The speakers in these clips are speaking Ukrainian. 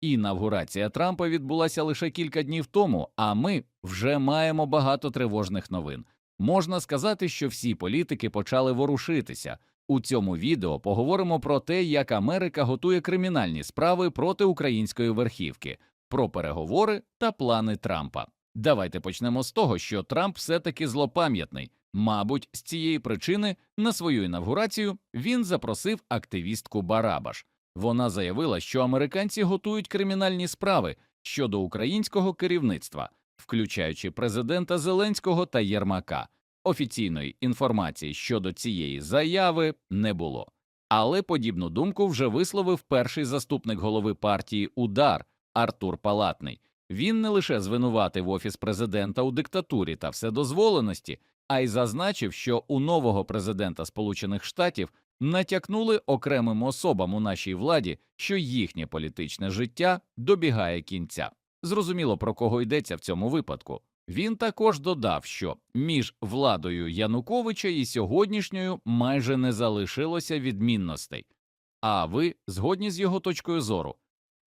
Інавгурація Трампа відбулася лише кілька днів тому, а ми вже маємо багато тривожних новин. Можна сказати, що всі політики почали ворушитися. У цьому відео поговоримо про те, як Америка готує кримінальні справи проти української верхівки, про переговори та плани Трампа. Давайте почнемо з того, що Трамп все таки злопам'ятний. Мабуть, з цієї причини на свою інавгурацію він запросив активістку Барабаш. Вона заявила, що американці готують кримінальні справи щодо українського керівництва, включаючи президента Зеленського та Єрмака. Офіційної інформації щодо цієї заяви не було. Але подібну думку вже висловив перший заступник голови партії Удар Артур Палатний. Він не лише звинуватив офіс президента у диктатурі та вседозволеності, а й зазначив, що у нового президента Сполучених Штатів натякнули окремим особам у нашій владі, що їхнє політичне життя добігає кінця. Зрозуміло, про кого йдеться в цьому випадку. Він також додав, що між владою Януковича і сьогоднішньою майже не залишилося відмінностей. А ви згодні з його точкою зору?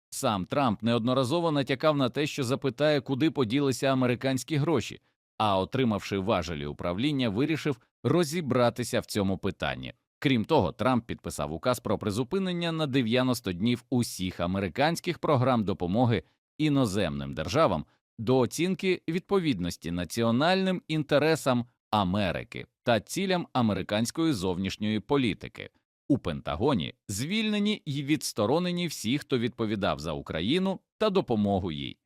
Сам Трамп неодноразово натякав на те, що запитає, куди поділися американські гроші, а отримавши важелі управління, вирішив розібратися в цьому питанні. Крім того, Трамп підписав указ про призупинення на 90 днів усіх американських програм допомоги іноземним державам до оцінки відповідності національним інтересам Америки та цілям американської зовнішньої політики. У Пентагоні звільнені й відсторонені всі, хто відповідав за Україну та допомогу їй.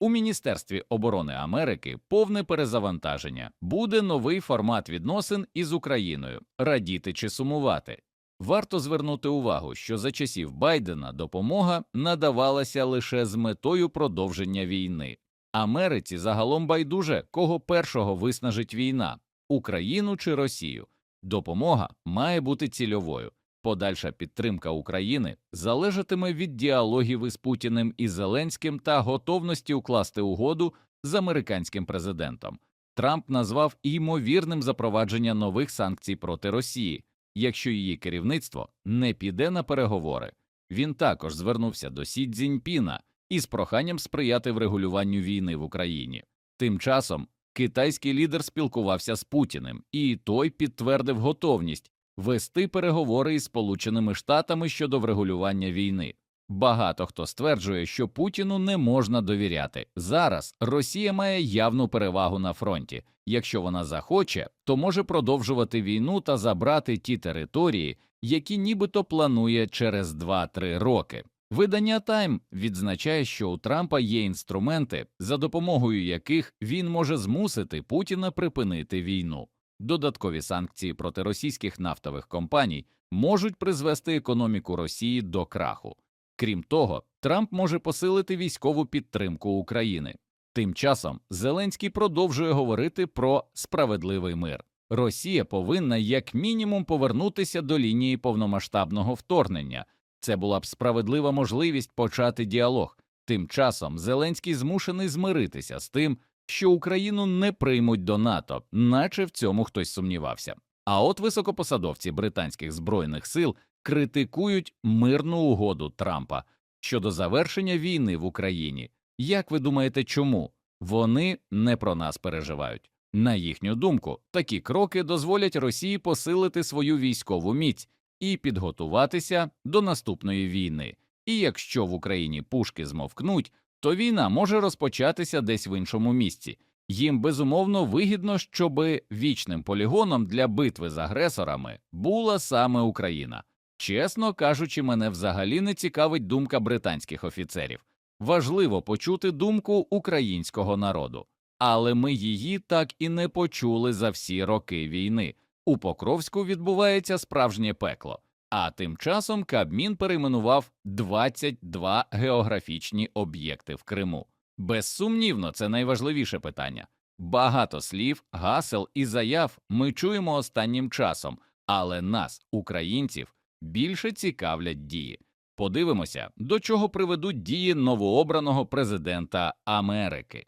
У Міністерстві оборони Америки повне перезавантаження буде новий формат відносин із Україною радіти чи сумувати. Варто звернути увагу, що за часів Байдена допомога надавалася лише з метою продовження війни. Америці загалом байдуже, кого першого виснажить війна Україну чи Росію. Допомога має бути цільовою. Подальша підтримка України залежатиме від діалогів із Путіним і Зеленським та готовності укласти угоду з американським президентом. Трамп назвав ймовірним запровадження нових санкцій проти Росії, якщо її керівництво не піде на переговори. Він також звернувся до Сі Цзіньпіна із проханням сприяти врегулюванню війни в Україні. Тим часом китайський лідер спілкувався з Путіним, і той підтвердив готовність вести переговори із Сполученими Штатами щодо врегулювання війни. Багато хто стверджує, що Путіну не можна довіряти. Зараз Росія має явну перевагу на фронті. Якщо вона захоче, то може продовжувати війну та забрати ті території, які нібито планує через 2-3 роки. Видання Time відзначає, що у Трампа є інструменти, за допомогою яких він може змусити Путіна припинити війну. Додаткові санкції проти російських нафтових компаній можуть призвести економіку Росії до краху. Крім того, Трамп може посилити військову підтримку України. Тим часом Зеленський продовжує говорити про справедливий мир. Росія повинна як мінімум повернутися до лінії повномасштабного вторгнення. Це була б справедлива можливість почати діалог. Тим часом Зеленський змушений змиритися з тим, що Україну не приймуть до НАТО, наче в цьому хтось сумнівався. А от високопосадовці британських збройних сил критикують мирну угоду Трампа щодо завершення війни в Україні. Як ви думаєте, чому вони не про нас переживають? На їхню думку, такі кроки дозволять Росії посилити свою військову міць і підготуватися до наступної війни. І якщо в Україні пушки змовкнуть, то війна може розпочатися десь в іншому місці. Їм безумовно вигідно, щоби вічним полігоном для битви з агресорами була саме Україна. Чесно кажучи, мене взагалі не цікавить думка британських офіцерів. Важливо почути думку українського народу, але ми її так і не почули за всі роки війни. У Покровську відбувається справжнє пекло. А тим часом Кабмін перейменував 22 географічні об'єкти в Криму. Безсумнівно, це найважливіше питання. Багато слів, гасел і заяв ми чуємо останнім часом, але нас, українців, більше цікавлять дії. Подивимося, до чого приведуть дії новообраного президента Америки.